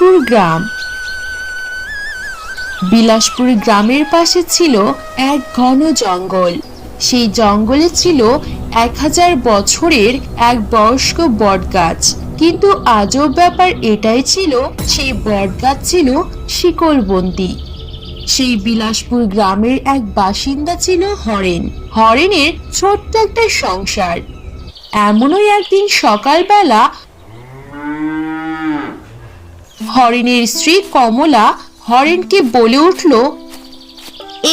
বিলাসপুর গ্রাম। বিলাসপুর গ্রামের পাশে ছিল এক ঘন জঙ্গল। সেই জঙ্গলে ছিল এক হাজার বছরের এক বয়স্ক বটগাছ। কিন্তু আজব ব্যাপার এটাই ছিল, সেই বটগাছ ছিল শিকলবন্দি সেই বিলাসপুর গ্রামের এক বাসিন্দা ছিল হরেন। হরেনের ছোট্ট একটা সংসার। এমনই একদিন সকালবেলা হরেনের স্ত্রী কমলা হরেনকে বলে উঠল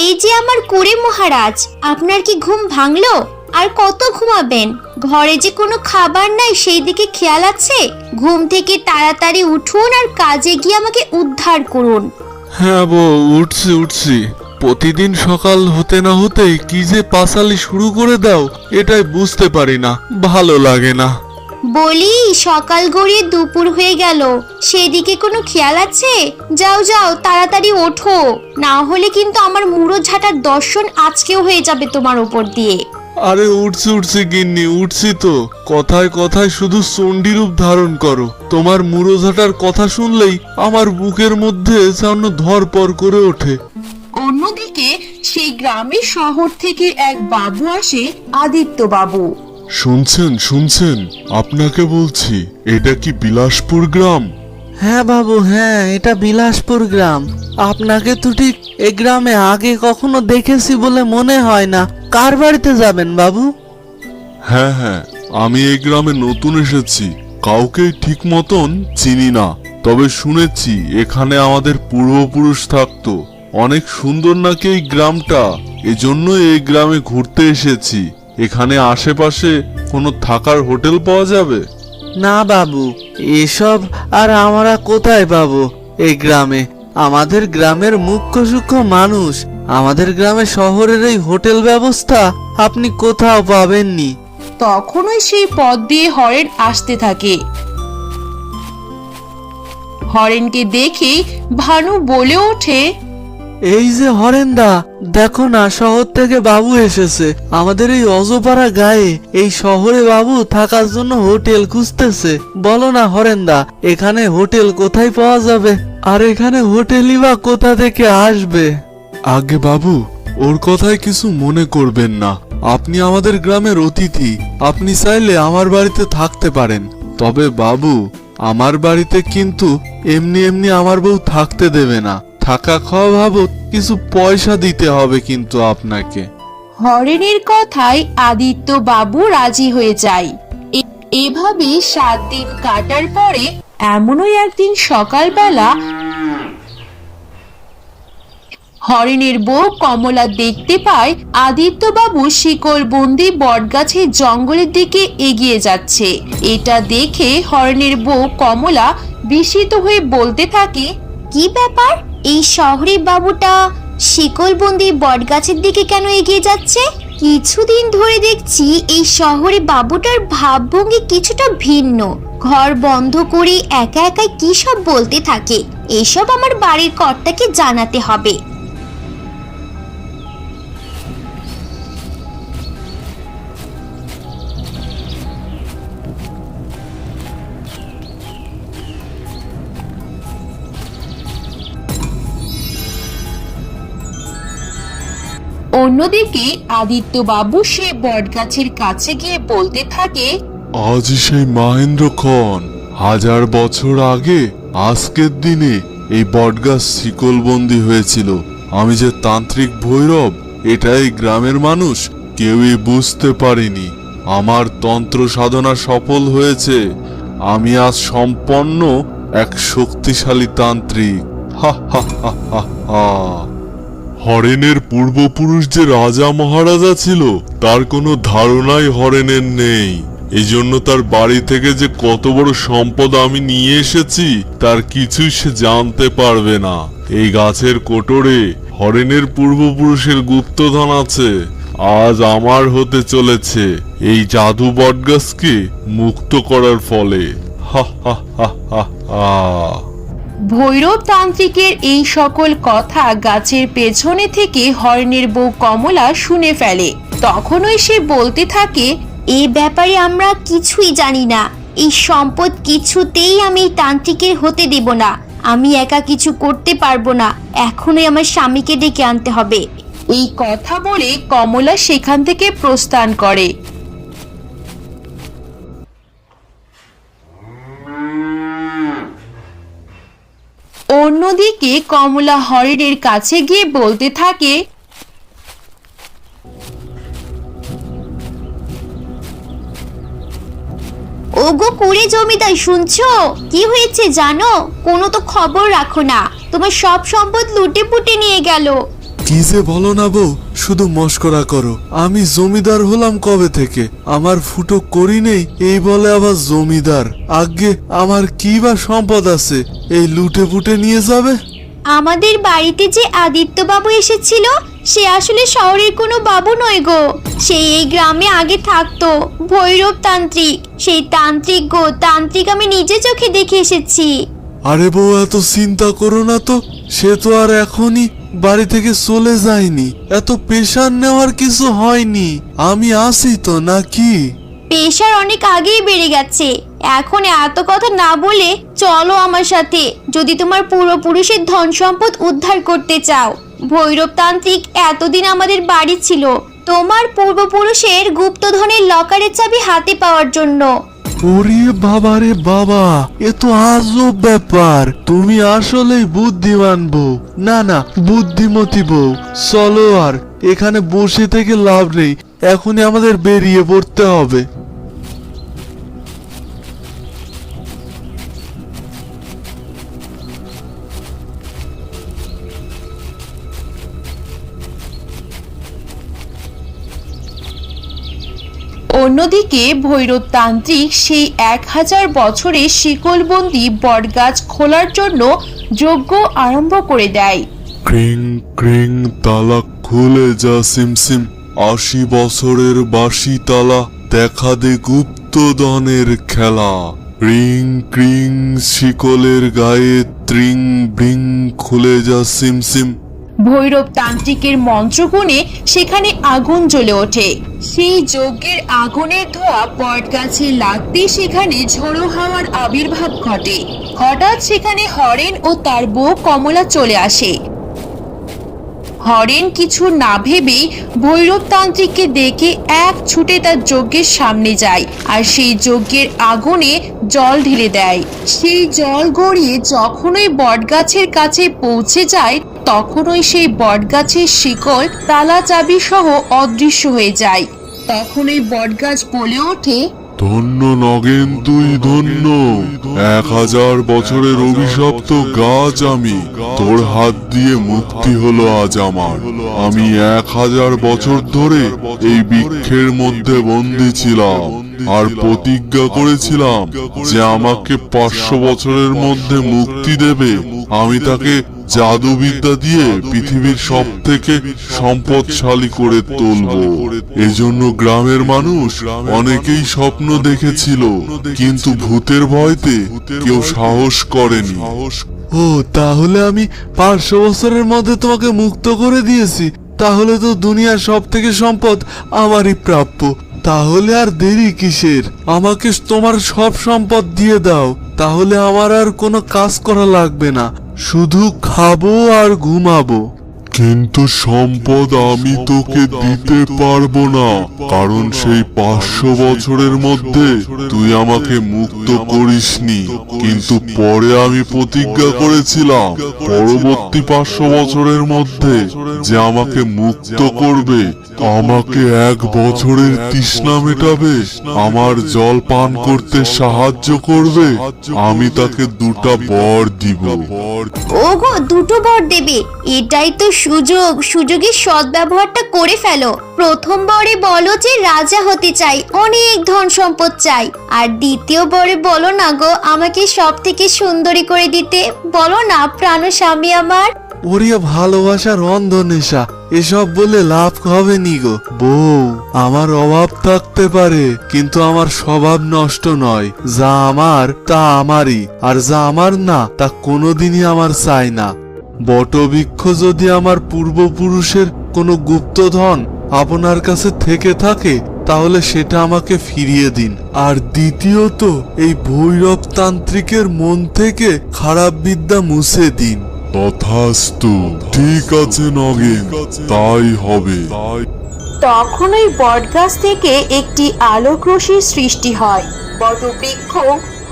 এই যে আমার কুড়ে মহারাজ আপনার কি ঘুম ভাঙলো? আর কত ঘুমাবেন? ঘরে যে কোনো খাবার নাই সেই দিকে খেয়াল আছে? ঘুম থেকে তাড়াতাড়ি উঠুন আর কাজে গিয়ে আমাকে উদ্ধার করুন। হ্যাঁ বউ উঠছি উঠছি। প্রতিদিন সকাল হতে না হতেই কি যে পাসালি শুরু করে দাও এটাই বুঝতে পারি না ভালো লাগে না। বলি সকাল গড়িয়ে দুপুর হয়ে গেল। সেদিকে কোনো খেয়াল আছে? যাও যাও তাড়াতাড়ি ওঠো। না হলে কিন্তু আমার মুড়ো ঝাঁটার দর্শন আজকেও হয়ে যাবে তোমার ওপর দিয়ে। আরে উঠছি উঠছি গিন্নি উঠছি তো। কথায় কথায় শুধু চণ্ডী রূপ ধারণ করো। তোমার মুরোঝাটার কথা শুনলেই আমার বুকের মধ্যে যেন ধরপর করে ওঠে। অন্যদিকে সেই গ্রামের শহর থেকে এক বাবু আসে আদিত্য বাবু শুনছেন শুনছেন আপনাকে বলছি এটা কি বিলাসপুর গ্রাম? হ্যাঁ বাবু হ্যাঁ এটা বিলাসপুর গ্রাম। আপনাকে তো ঠিক এ গ্রামে আগে কখনো দেখেছি বলে মনে হয় না। কার বাড়িতে যাবেন বাবু? হ্যাঁ হ্যাঁ আমি এই গ্রামে নতুন এসেছি। কাউকে ঠিক মতন চিনি না। তবে শুনেছি এখানে আমাদের পূর্বপুরুষ থাকতো। অনেক সুন্দর নাকি এই গ্রামটা? এজন্য এই গ্রামে ঘুরতে এসেছি। এখানে আশেপাশে কোনো থাকার হোটেল পাওয়া যাবে? না বাবু এসব আর আমরা কোথায় পাবো? এই গ্রামে। আমাদের গ্রামের মুখ্য সূক্ষ্ম মানুষ আমাদের গ্রামে শহরের এই হোটেল ব্যবস্থা আপনি কোথাও পাবেননি। তখনই সেই পথ দিয়ে হরেন আসতে থাকে। হরেনকে দেখে ভানু বলে ওঠে এই যে হরেন্দা, দেখো না, শহর থেকে বাবু এসেছে। আমাদের এই অজপাড়া গায়ে এই শহরে বাবু থাকার জন্য হোটেল খুঁজতেছে। বলো না হরেন্দা, এখানে হোটেল কোথায় পাওয়া যাবে? আর এখানে হোটেলই বা কোথা থেকে আসবে? আগে বাবু, ওর কথায় কিছু মনে করবেন না। আপনি আমাদের গ্রামের অতিথি। আপনি চাইলে আমার বাড়িতে থাকতে পারেন। তবে বাবু, আমার বাড়িতে কিন্তু এমনি এমনি আমার বউ থাকতে দেবে না। থাকা খাওয়া ভাবো কিছু পয়সা দিতে হবে কিন্তু আপনাকে। হরেনের কথায় আদিত্য বাবু রাজি হয়ে যায়। এ- এভাবে সাত দিন কাটার পরে এমনই একদিন সকালবেলা হরেনের বউ কমলা দেখতে পায় আদিত্য বাবু শিকল বন্দি বটগাছের জঙ্গলের দিকে এগিয়ে যাচ্ছে। এটা দেখে হরেনের বউ কমলা বিস্মিত হয়ে বলতে থাকে কি ব্যাপার? এই শহরে বাবুটা শিকলবন্দি বটগাছের দিকে কেন এগিয়ে যাচ্ছে? কিছুদিন ধরে দেখছি এই শহরে বাবুটার ভাবভঙ্গি কিছুটা ভিন্ন। ঘর বন্ধ করে একা একাই কি সব বলতে থাকে? এসব আমার বাড়ির কর্তাকে জানাতে হবে। অন্যদিকে আদিত্য বাবু সে বটগাছের কাছে গিয়ে বলতে থাকে, আজই সেই মহেন্দ্রক্ষণ। হাজার বছর আগে, আজকের দিনে এই বটগাছ শিকলবন্দি হয়েছিল। আমি যে তান্ত্রিক ভৈরব, এটাই গ্রামের মানুষ কেউই বুঝতে পারেনি। আমার তন্ত্র সাধনা সফল হয়েছে। আমি আজ সম্পন্ন এক শক্তিশালী তান্ত্রিক। হা হা হা হা হা। হরেনের পূর্বপুরুষ যে রাজা মহারাজা ছিল, তার কোনো ধারণাই হরেনের নেই। এই জন্য তার বাড়ি থেকে যে কত বড় সম্পদ আমি নিয়ে এসেছি, তার কিছুই সে জানতে পারবে না। এই গাছের কোটরে হরেনের পূর্বপুরুষের গুপ্তধন আছে, আজ আমার হতে চলেছে এই জাদু বটগাছকে মুক্ত করার ফলে। হা হা হা হা। ভৈরব তান্ত্রিকের এই সকল কথা গাছের পেছনে থেকে হর্ণের বউ কমলা শুনে ফেলে। তখনই সে বলতে থাকে এই ব্যাপারে আমরা কিছুই জানি না। এই সম্পদ কিছুতেই আমি এই তান্ত্রিকের হতে দেব না। আমি একা কিছু করতে পারব না। এখনই আমার স্বামীকে ডেকে আনতে হবে। এই কথা বলে কমলা সেখান থেকে প্রস্থান করে। অন্যদিকে কমলা হরিণের কাছে গিয়ে বলতে থাকে, ওগো কুড়ে জমিদার, শুনছো? কি হয়েছে জানো? কোনো তো খবর রাখো না। তোমার সব সম্পদ লুটে পুটে নিয়ে গেল। কি যে বলো না বউ শুধু মস্করা করো। আমি জমিদার হলাম কবে থেকে? আমার ফুটো করি নেই এই বলে আবার জমিদার। আগে আমার কি বা সম্পদ আছে? এই লুটে পুটে নিয়ে যাবে? আমাদের বাড়িতে যে আদিত্য বাবু এসেছিল সে আসলে শহরের কোনো বাবু নয় গো। সে এই গ্রামে আগে থাকতো ভৈরব তান্ত্রিক সেই তান্ত্রিক গো তান্ত্রিক আমি নিজে চোখে দেখে এসেছি। আরে বউ এত চিন্তা করো না তো সে তো আর এখনই বাড়ি থেকে চলে যায়নি। এত পেশার নেওয়ার কিছু হয়নি। আমি আসি তো, নাকি? পেশার অনেক আগেই বেড়ে গেছে। এখন এত কথা না বলে চলো আমার সাথে। যদি তোমার পূর্বপুরুষের ধন সম্পদ উদ্ধার করতে চাও। ভৈরব তান্ত্রিক এতদিন আমাদের বাড়ি ছিল। তোমার পূর্বপুরুষের গুপ্তধনের লকারের চাবি হাতে পাওয়ার জন্য। ওরে বাবা রে বাবা, এ তো আজব ব্যাপার। তুমি আসলেই বুদ্ধিমান বউ। না না, বুদ্ধিমতী বউ। চলো আর, এখানে বসে থেকে লাভ নেই। এখনই আমাদের বেরিয়ে পড়তে হবে। অন্যদিকে ভৈরব তান্ত্রিক সেই এক হাজার বছরে শিকলবন্দি বটগাছ খোলার জন্য যজ্ঞ আরম্ভ করে দেয়। ক্রিং ক্রিং, তালা খুলে যা সিমসিম আশি বছরের বাসি তালা, দেখা দে গুপ্তদনের খেলা। রিং, ক্রিং, শিকলের গায়ে ত্রিং ব্রিং খুলে যা সিমসিম ভৈরব তান্ত্রিকের মন্ত্রগুণে সেখানে আগুন জ্বলে ওঠে। সেই যজ্ঞের আগুনের ধোয়া বটগাছে লাগতে সেখানে ঝোড়ো হাওয়ার আবির্ভাব ঘটে। হঠাৎ সেখানে হরেন ও তার বউ কমলা চলে আসে। হরেন কিছু না ভেবেই ভৈরব তান্ত্রিককে দেখে এক ছুটে তার যজ্ঞের সামনে যায় আর সেই যজ্ঞের আগুনে জল ঢেলে দেয়। সেই জল গড়িয়ে যখন যখনই বটগাছের কাছে পৌঁছে যায়, তখনই সেই বটগাছের শিকল তালা চাবি সহ অদৃশ্য হয়ে যায়। তখন তখনই বটগাছ বলে ওঠে ধন্য নগেন, তুই ধন্য। এক হাজার বছরের অভিশপ্ত গাছ আমি। তোর হাত দিয়ে মুক্তি হলো আজ আমার। আমি এক হাজার বছর ধরে এই বৃক্ষের মধ্যে বন্দি ছিলাম আর প্রতিজ্ঞা করেছিলাম যে আমাকে পাঁচশো বছরের মধ্যে মুক্তি দেবে। আমি তাকে জাদুবিদ্যা দিয়ে পৃথিবীর সব থেকে সম্পদশালী করে তুলবো। এজন্য গ্রামের মানুষ অনেকেই স্বপ্ন দেখেছিল কিন্তু ভূতের ভয়তে কেউ সাহস করেনি। ও তাহলে আমি পাঁচশো বছরের মধ্যে তোমাকে মুক্ত করে দিয়েছি। তাহলে তো দুনিয়ার সব থেকে সম্পদ আমারই প্রাপ্য। তাহলে আর দেরি কিসের? আমাকে তোমার সব সম্পদ দিয়ে দাও। তাহলে আমার আর কোনো কাজ করা লাগবে না। শুধু খাব আর ঘুমাবো। কিন্তু সম্পদ আমি তোকে দিতে পারব না, কারণ সেই পাঁচশো বছরের মধ্যে তুই আমাকে মুক্ত করিসনি। কিন্তু পরে আমি প্রতিজ্ঞা করেছিলাম, পরবর্তী পাঁচশো বছরের মধ্যে যে আমাকে মুক্ত করবে, আমাকে এক বছরের তৃষ্ণা মেটাবে, আমার জল পান করতে সাহায্য করবে, আমি তাকে দুটা বর দিব। ওগো, দুটো বর দেবে, এটাই তো সুযোগ, সুযোগের সদ্ব্যবহারটা করে ফেলো। প্রথম বরে বলো যে রাজা হতে চাই, অনেক ধন সম্পদ চাই। আর দ্বিতীয় বরে বলো না গো, আমাকে সব থেকে সুন্দরী করে দিতে। বলো না, প্রাণ স্বামী আমার। ওরিয়া ভালোবাসার অন্ধ নেশা এসব বলে লাভ হবে নি গো। বউ, আমার অভাব থাকতে পারে, কিন্তু আমার স্বভাব নষ্ট নয়। যা আমার, তা আমারই। আর যা আমার না, তা কোনোদিনই আমার চাই না। বটবৃক্ষ যদি আমার পূর্বপুরুষের কোনো গুপ্তধন আপনার কাছে থেকে থাকে তাহলে সেটা আমাকে ফিরিয়ে দিন। আর দ্বিতীয়ত এই ভৈরব তান্ত্রিকের মন থেকে খারাপ বিদ্যা মুছে দিন। তথাস্তু। ঠিক আছে নগেন। তাই হবে। তখন ওই বটগাছ থেকে একটি আলোক সৃষ্টি হয়। বটবৃক্ষ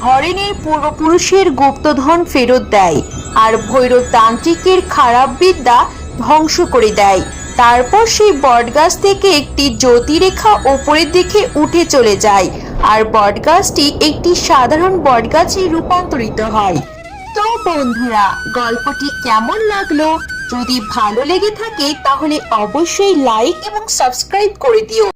হরেনের পূর্বপুরুষের গুপ্তধন ফেরত দেয়। আর ভৈরব তান্ত্রিকের খারাপ বিদ্যা ধ্বংস করে দেয়। তারপর সেই বটগাছ থেকে একটি জ্যোতিরেখা ওপরের দিকে উঠে চলে যায় আর বটগাছটি একটি সাধারণ বটগাছে রূপান্তরিত হয়। তো বন্ধুরা, গল্পটি কেমন লাগল? যদি ভালো লেগে থাকে, তাহলে অবশ্যই লাইক এবং সাবস্ক্রাইব করে দিও।